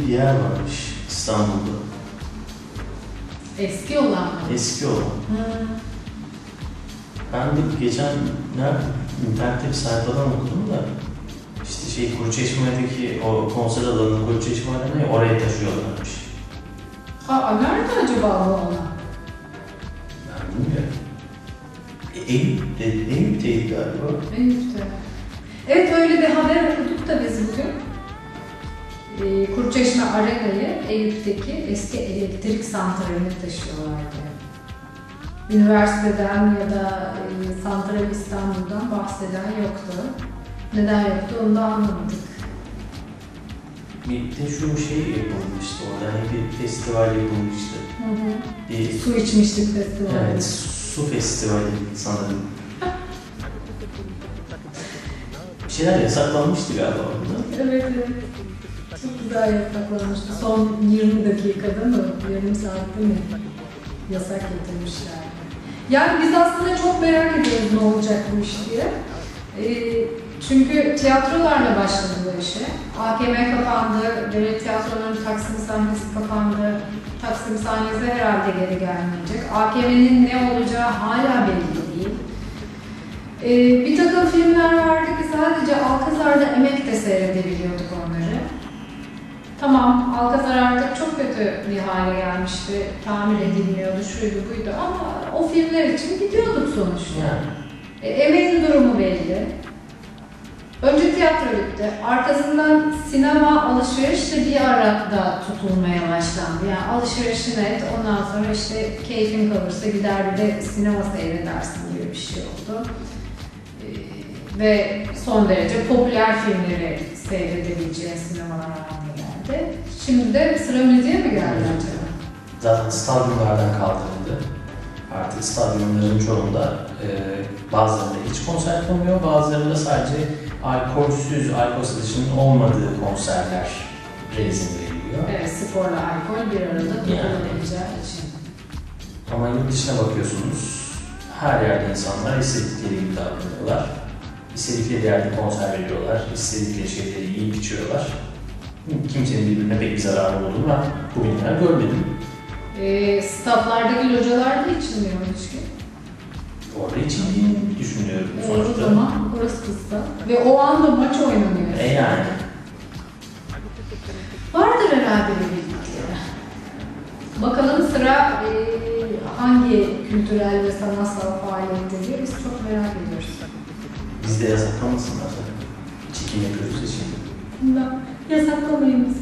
bir yer varmış İstanbul'da. Eski olan mı? Eski olan. Hı. Ben de geçen nerede internette bir sayfadan okudum da işte şey Kuruçeşme'deki o konser alanını Kuruçeşme alanı ya, oraya taşıyorlarmış. Aa, nerede acaba bu alan? Ben bilmiyorum. E, Eyüp'te, Eyüp'teydi galiba. Eyüp'te. Evet öyle bir haber okuduk da biz bugün. Ee, Kuruçeşme Arena'yı Eyüp'teki eski elektrik santraline taşıyorlardı. Üniversiteden ya da e, Santral İstanbul'dan bahseden yoktu. Neden yoktu onu da anlamadık. Bir de şu şey yapılmıştı orada, hani bir festival yapılmıştı. Bir, Su içmiştik festivalde. evet, su festivali sanırım. Bir şeyler yasaklanmıştı galiba orada. Evet, evet. Çok güzel yasaklanmıştı. Son 20 dakikada mı, yarım saatte mi yasak getirmişlerdi. Yani biz aslında çok merak ediyoruz ne olacak bu iş diye. Ee, çünkü tiyatrolarla başladı bu işe. AKM kapandı, devlet tiyatrolarının Taksim sahnesi kapandı. Taksim sahnesi herhalde geri gelmeyecek. AKM'nin ne olacağı hala belli değil. Ee, bir takım filmler vardı ki sadece Alkazar'da emekle seyredebiliyorduk onları. Tamam, Alkazar artık çok kötü bir hale gelmişti. Tamir edilmiyordu, şuydu buydu ama o filmler için gidiyorduk sonuçta. Yani E, emekli durumu belli. Önce tiyatro bitti. Arkasından sinema alışveriş de bir arada tutulmaya başlandı. Yani alışverişin et, ondan sonra işte keyfin kalırsa gider bir de sinema seyredersin gibi bir şey oldu. Ee, ve son derece popüler filmleri seyredebileceğin sinemalar geldi. Şimdi de sıra müziğe mi geldi acaba? zaten stadyumlardan kaldırıldı. Artık stadyumların çoğunda e, bazılarında hiç konser konmuyor, bazılarında sadece alkolsüz, alkol satışının olmadığı konserler izin veriliyor. Evet, sporla alkol bir arada tutulabileceği için. Ama yurt dışına bakıyorsunuz, her yerde insanlar istedikleri gibi davranıyorlar. İstedikleri yerde konser veriyorlar, istedikleri şeyleri yiyip içiyorlar. Kimsenin birbirine pek bir zararı olduğunu ben bugüne kadar görmedim. E, stadlardaki localar da içilmiyor içki. Orada içildiğini düşünüyorum E, o sonuçta. zaman orası kısa. Ve o anda maç oynanıyor. E yani. Vardır herhalde bir bildikleri. Bakalım sıra e, hangi kültürel ve sanatsal faaliyette diye biz çok merak ediyoruz. Biz de yasaklamasınlar. Çekim yapıyoruz ya şimdi. exatamente.